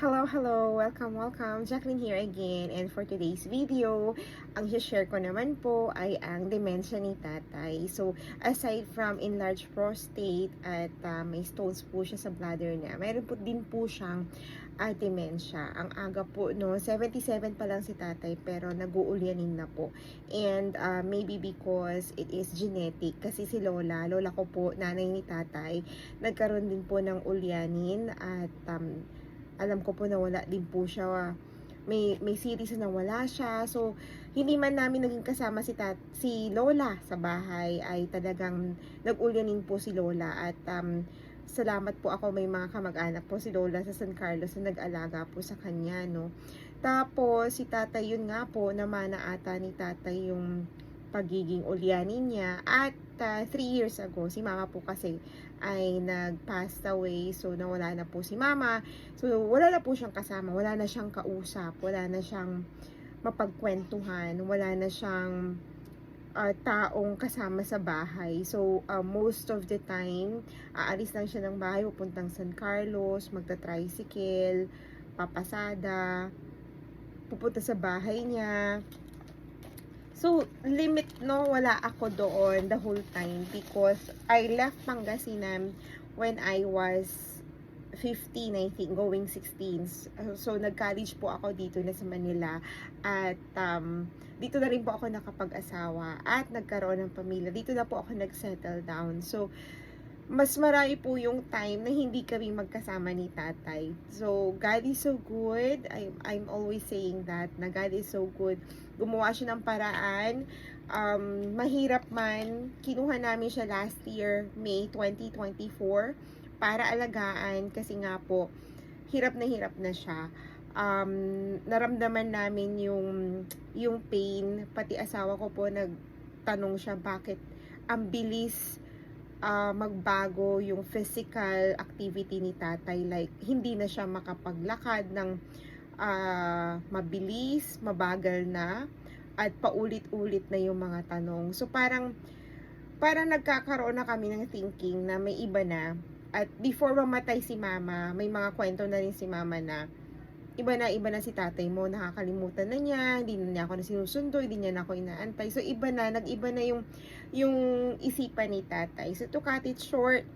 Hello, hello! Welcome, welcome! Jacqueline here again. And for today's video, ang share ko naman po ay ang dementia ni tatay. So, aside from enlarged prostate at uh, may stones po siya sa bladder niya, mayroon po din po siyang uh, dementia. Ang aga po, no, 77 pa lang si tatay pero nag-uulyanin na po. And uh, maybe because it is genetic. Kasi si Lola, Lola ko po, nanay ni tatay, nagkaroon din po ng ulyanin at um, alam ko po na wala din po siya. May may series na wala siya. So hindi man namin naging kasama si tat, si Lola sa bahay ay talagang nag-ulyanin po si Lola. At um, salamat po ako may mga kamag-anak po si Lola sa San Carlos na nag-alaga po sa kanya no? Tapos si tatay yun nga po namana ata ni tatay yung pagiging ulyanin niya. At 3 years ago si mama po kasi ay nag-passed away. So nawala na po si mama. So wala na po siyang kasama. Wala na siyang kausap. Wala na siyang mapagkwentuhan. Wala na siyang uh, taong kasama sa bahay. So uh, most of the time aalis lang siya ng bahay pupuntang San Carlos magta-tricycle papasada pupunta sa bahay niya So, limit no, wala ako doon the whole time because I left Pangasinan when I was 15, I think, going 16. So, nag-college po ako dito na sa Manila at um, dito na rin po ako nakapag-asawa at nagkaroon ng pamilya. Dito na po ako nag-settle down. So, mas marami po yung time na hindi kami magkasama ni tatay. So, God is so good. I'm, I'm always saying that, na God is so good. Gumawa siya ng paraan. Um, mahirap man, kinuha namin siya last year, May 2024, para alagaan kasi nga po, hirap na hirap na siya. Um, naramdaman namin yung, yung pain, pati asawa ko po nagtanong siya bakit ang bilis uh, magbago yung physical activity ni tatay. Like, hindi na siya makapaglakad ng uh, mabilis, mabagal na, at paulit-ulit na yung mga tanong. So, parang, parang nagkakaroon na kami ng thinking na may iba na. At before mamatay si mama, may mga kwento na rin si mama na, iba na iba na si tatay mo, nakakalimutan na niya, hindi na niya ako na sinusundo, hindi niya na ako inaantay. So iba na, nag-iba na yung yung isipan ni tatay. So to cut it short,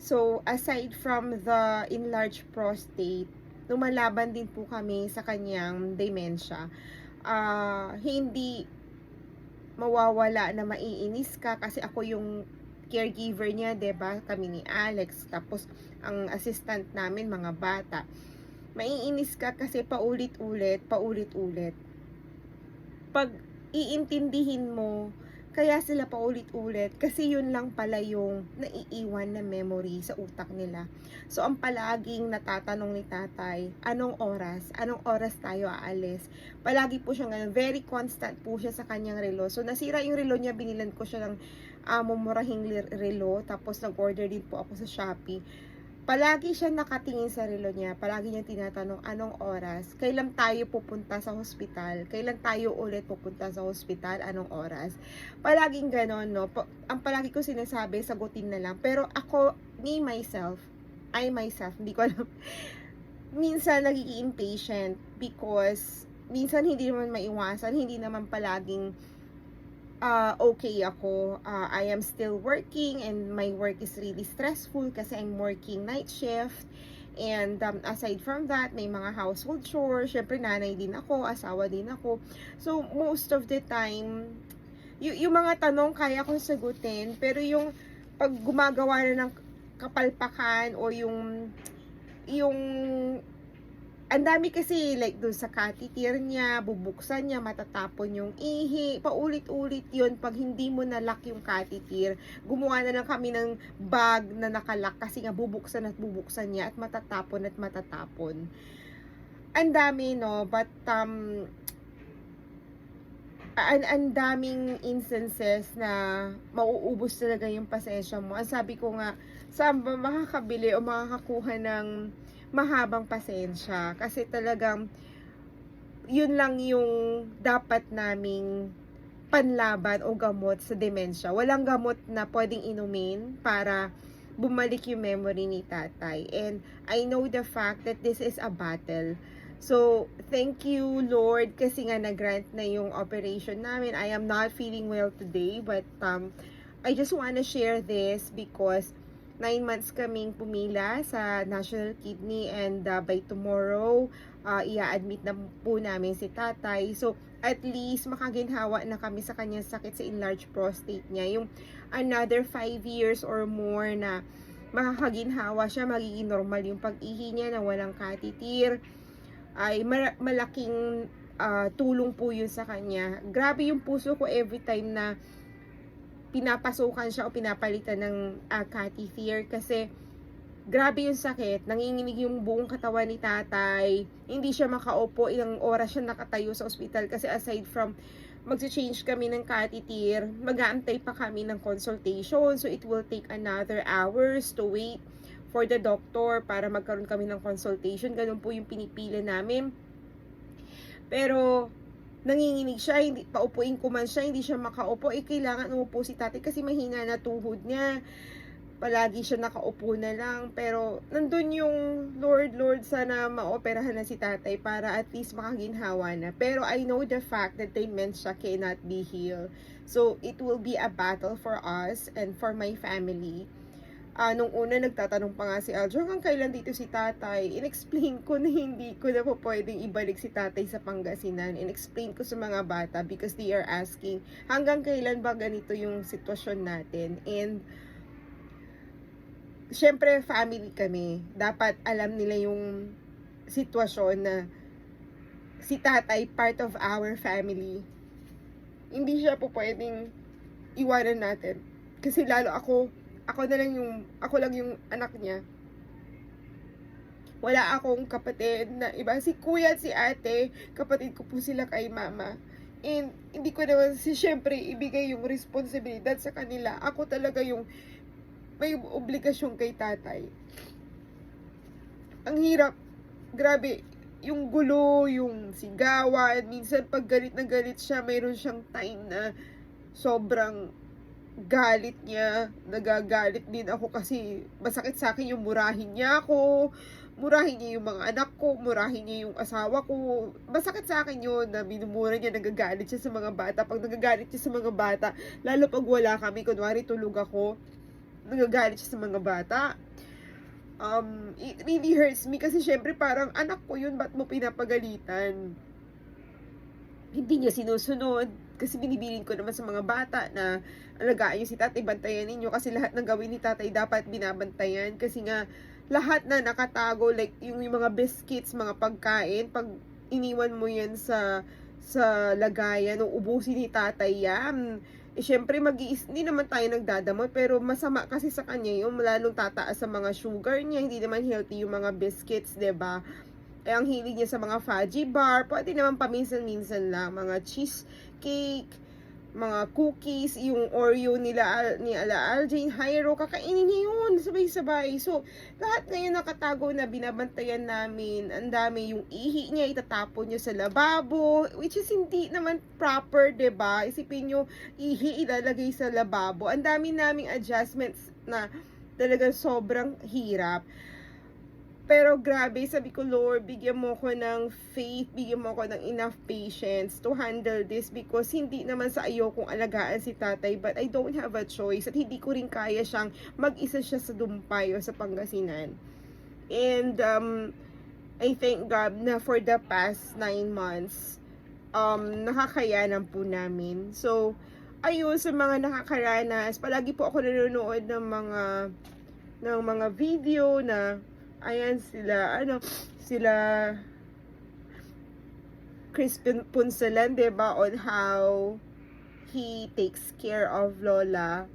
so aside from the enlarged prostate, lumalaban din po kami sa kanyang dementia. Uh, hindi mawawala na maiinis ka kasi ako yung caregiver niya, 'di ba? Kami ni Alex, tapos ang assistant namin mga bata maiinis ka kasi paulit-ulit, paulit-ulit. Pag iintindihin mo, kaya sila paulit-ulit kasi yun lang pala yung naiiwan na memory sa utak nila. So, ang palaging natatanong ni tatay, anong oras? Anong oras tayo aalis? Palagi po siya ganun. Very constant po siya sa kanyang relo. So, nasira yung relo niya, binilan ko siya ng uh, mumurahing relo. Tapos, nag-order din po ako sa Shopee palagi siya nakatingin sa relo niya. Palagi niya tinatanong anong oras, kailan tayo pupunta sa hospital, kailan tayo ulit pupunta sa hospital, anong oras. Palaging ganon, no? Pa- ang palagi ko sinasabi, sagutin na lang. Pero ako, me, myself, I myself, hindi ko alam, minsan nagiging impatient because minsan hindi naman maiwasan, hindi naman palaging uh, okay ako. Uh, I am still working and my work is really stressful kasi I'm working night shift. And um, aside from that, may mga household chores. Siyempre, nanay din ako, asawa din ako. So, most of the time, y- yung mga tanong kaya kong sagutin. Pero yung pag gumagawa na ng kapalpakan o yung yung ang dami kasi like doon sa katitir niya, bubuksan niya, matatapon yung ihi, paulit-ulit yun pag hindi mo nalock yung katitir. Gumawa na lang kami ng bag na nakalak kasi nga bubuksan at bubuksan niya at matatapon at matatapon. Ang dami no, but um, ang, ang daming instances na mauubos talaga yung pasensya mo. Ang sabi ko nga, saan ba makakabili o makakakuha ng mahabang pasensya kasi talagang yun lang yung dapat naming panlaban o gamot sa demensya. Walang gamot na pwedeng inumin para bumalik yung memory ni tatay. And I know the fact that this is a battle. So, thank you, Lord, kasi nga nag-grant na yung operation namin. I am not feeling well today, but um, I just wanna share this because nine months kaming pumila sa National Kidney and uh, by tomorrow, uh, ia-admit na po namin si tatay. So, at least makaginhawa na kami sa kanyang sakit sa enlarged prostate niya. Yung another 5 years or more na makakaginhawa siya, magiging normal yung pag-ihi niya na walang katitir, ay ma- malaking ah, tulong po yun sa kanya. Grabe yung puso ko every time na pinapasukan siya o pinapalitan ng uh, catheter kasi grabe yung sakit, nanginginig yung buong katawan ni tatay, hindi siya makaupo, ilang oras siya nakatayo sa ospital kasi aside from magsi-change kami ng catheter, mag-aantay pa kami ng consultation, so it will take another hours to wait for the doctor para magkaroon kami ng consultation, ganun po yung pinipila namin. Pero, nanginginig siya, hindi, paupuin ko man siya, hindi siya makaupo, eh kailangan umupo si tatay kasi mahina na tuhod niya palagi siya nakaupo na lang. Pero, nandun yung Lord, Lord, sana maoperahan na si tatay para at least makaginhawa na. Pero, I know the fact that dementia cannot be healed. So, it will be a battle for us and for my family. Ah, nung una, nagtatanong pa nga si Aljo, hanggang kailan dito si tatay? In-explain ko na hindi ko na po pwedeng ibalik si tatay sa Pangasinan. In-explain ko sa mga bata because they are asking, hanggang kailan ba ganito yung sitwasyon natin? And, syempre family kami. Dapat alam nila yung sitwasyon na si tatay part of our family. Hindi siya po pwedeng iwanan natin. Kasi lalo ako, ako na lang yung, ako lang yung anak niya. Wala akong kapatid na iba. Si kuya at si ate, kapatid ko po sila kay mama. And hindi ko naman si syempre ibigay yung responsibilidad sa kanila. Ako talaga yung may obligasyon kay tatay. Ang hirap. Grabe. Yung gulo, yung sigawan. Minsan pag galit na galit siya, mayroon siyang time na sobrang galit niya. Nagagalit din ako kasi masakit sa akin yung murahin niya ako. Murahin niya yung mga anak ko. Murahin niya yung asawa ko. Masakit sa akin yun na minumura niya, nagagalit siya sa mga bata. Pag nagagalit siya sa mga bata, lalo pag wala kami, kunwari tulog ako, nagagalit siya sa mga bata. Um, it really hurts me kasi syempre parang anak ko yun, ba't mo pinapagalitan? Hindi niya sinusunod kasi binibilin ko naman sa mga bata na alagaan niyo si tatay, bantayan ninyo. Kasi lahat ng gawin ni tatay dapat binabantayan. Kasi nga lahat na nakatago like yung, yung mga biscuits, mga pagkain, pag iniwan mo yan sa sa lagayan, ubusin ni tatay yan, eh, syempre, mag hindi naman tayo nagdadamot, pero masama kasi sa kanya yung lalong tataas sa mga sugar niya, hindi naman healthy yung mga biscuits, ba? Eh, ang hilig niya sa mga fudgy bar, pwede naman paminsan-minsan lang, mga cheesecake, mga cookies, yung Oreo nila ni Ala Aljane, Hyro, kakainin niya yun, sabay-sabay. So, lahat ngayon nakatago na binabantayan namin, ang dami yung ihi niya, itatapon niya sa lababo, which is hindi naman proper, ba Isipin niyo, ihi ilalagay sa lababo. Ang dami naming adjustments na talagang sobrang hirap. Pero grabe, sabi ko, Lord, bigyan mo ko ng faith, bigyan mo ko ng enough patience to handle this because hindi naman sa iyo kung alagaan si tatay but I don't have a choice at hindi ko rin kaya siyang mag-isa siya sa Dumpay o sa Pangasinan. And um, I thank God na for the past nine months, um, nakakayanan po namin. So, ayun, sa mga nakakaranas, palagi po ako nanonood ng mga ng mga video na ayan sila, ano, sila Crispin Punsalan, ba, on how he takes care of Lola.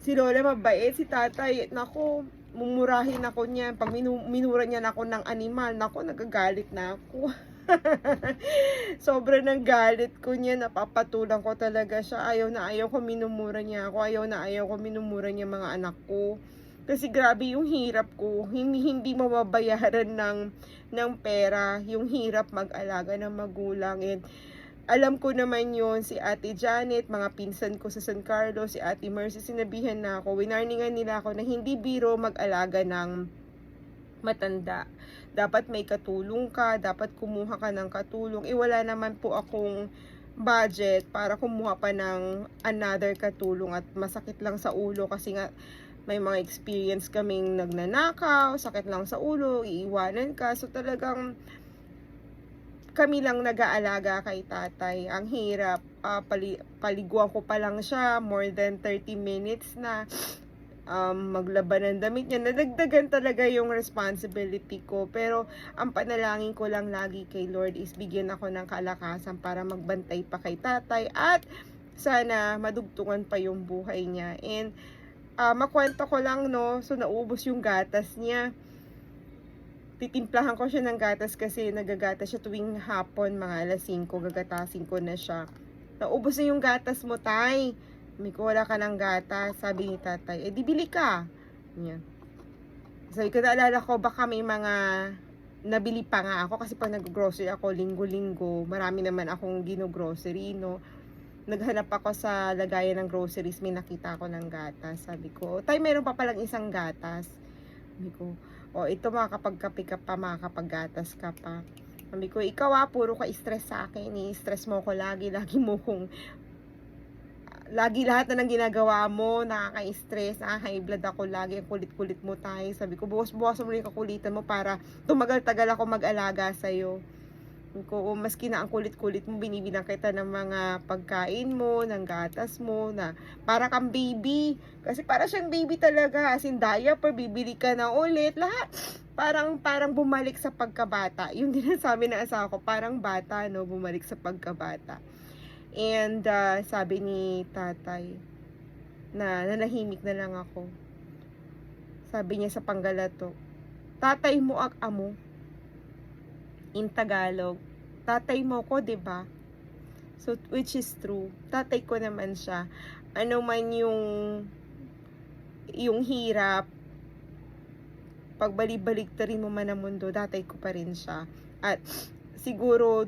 Si Lola mabait, si tatay, nako, mumurahin ako niya. Pag minu minura niya ako ng animal, nako, nagagalit na ako. Sobrang nang galit ko niya, napapatulang ko talaga siya. Ayaw na ayaw ko minumura niya ako. Ayaw na ayaw ko minumura niya mga anak ko. Kasi grabe yung hirap ko. Hindi, hindi mababayaran ng, ng pera. Yung hirap mag-alaga ng magulang. And alam ko naman yon si Ate Janet, mga pinsan ko sa San Carlos, si Ate Mercy, sinabihan na ako, winarningan nila ako na hindi biro mag-alaga ng matanda. Dapat may katulong ka, dapat kumuha ka ng katulong. Eh wala naman po akong budget para kumuha pa ng another katulong at masakit lang sa ulo kasi nga may mga experience kaming nagnanakaw, sakit lang sa ulo, iiwanan ka. So talagang kami lang nag-aalaga kay tatay. Ang hirap. Ah, pali, paliguan ko pa lang siya. More than 30 minutes na um, maglaban ng damit niya. Nadagdagan talaga yung responsibility ko. Pero ang panalangin ko lang lagi kay Lord is bigyan ako ng kalakasan para magbantay pa kay tatay. At sana madugtungan pa yung buhay niya. And ah, makwento ko lang no, so naubos yung gatas niya titimplahan ko siya ng gatas kasi nagagatas siya tuwing hapon, mga alas 5, gagatasin ko na siya. Naubos na yung gatas mo, tay. May wala ka ng gatas. Sabi ni tatay, eh, di bili ka. Yan. Sabi ko, naalala ko, baka may mga nabili pa nga ako kasi pag nag-grocery ako linggo-linggo, marami naman akong gino-grocery, no. Naghanap ako sa lagayan ng groceries, may nakita ako ng gatas. Sabi ko, tay, meron pa palang isang gatas. Sabi ko, o ito makakapagkape ka pa, makakapaggatas ka pa. Sabi ko, ikaw ah, puro ka stress sa akin. I-stress mo ko lagi. Lagi mo kong lagi lahat na ng ginagawa mo, nakaka-stress, nakaka-high blood ako lagi, kulit-kulit mo tayo. Sabi ko, buwas-buwas mo rin kakulitan mo para tumagal-tagal ako mag-alaga sa'yo. Ko, maski na ang kulit-kulit mo, binibilang kita ng mga pagkain mo, ng gatas mo, na para kang baby. Kasi para siyang baby talaga, as in diaper, bibili ka na ulit, lahat. Parang, parang bumalik sa pagkabata. Yung din sabi ng asawa ko, parang bata, no, bumalik sa pagkabata. And uh, sabi ni tatay, na nanahimik na lang ako. Sabi niya sa panggalato, tatay mo ak amo. In Tagalog, tatay mo ko, 'di ba? So which is true. Tatay ko naman siya. Ano man yung yung hirap, pagbalik-balik rin mo man ang mundo, tatay ko pa rin siya. At siguro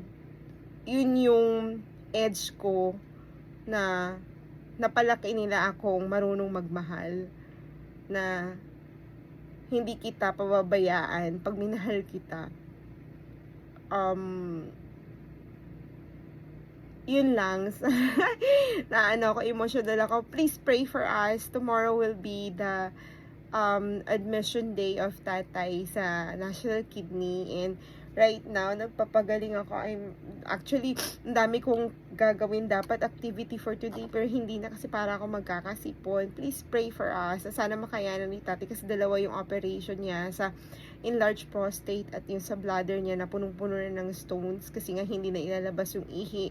yun yung edge ko na napalaki nila akong marunong magmahal na hindi kita pababayaan pag minahal kita um yun lang. Na ano ako emotional ako. Please pray for us. Tomorrow will be the um admission day of tatay sa National Kidney. And right now, nagpapagaling ako. I'm, actually, ang dami kong gagawin dapat activity for today, pero hindi na kasi para ako magkakasipon. Please pray for us. Sana makayanan ni tati kasi dalawa yung operation niya sa enlarged prostate at yung sa bladder niya na punong-puno na ng stones kasi nga hindi na ilalabas yung ihi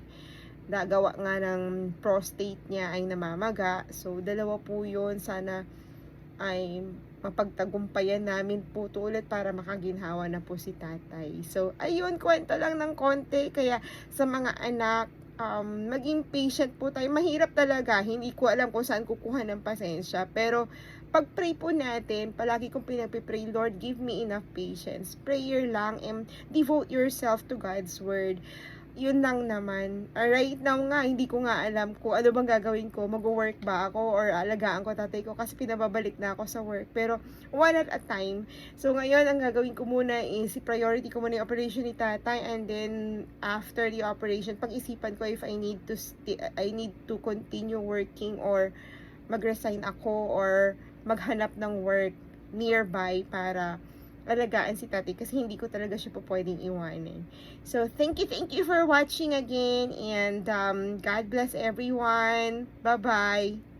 nagawa nga ng prostate niya ay namamaga. So, dalawa po yun. Sana ay mapagtagumpayan namin po to para makaginhawa na po si tatay. So, ayun, kwento lang ng konti. Kaya sa mga anak, um, maging patient po tayo. Mahirap talaga. Hindi ko alam kung saan kukuha ng pasensya. Pero, pag-pray po natin, palagi kong pinagpipray, Lord, give me enough patience. Prayer lang and devote yourself to God's Word yun lang naman. Uh, right now nga, hindi ko nga alam ko ano bang gagawin ko. Mag-work ba ako or alagaan ko tatay ko kasi pinababalik na ako sa work. Pero one at a time. So ngayon, ang gagawin ko muna is priority ko muna yung operation ni tatay and then after the operation, pag-isipan ko if I need to I need to continue working or mag-resign ako or maghanap ng work nearby para alagaan si tati kasi hindi ko talaga siya po pwedeng iwanin. So, thank you, thank you for watching again and um, God bless everyone. Bye-bye.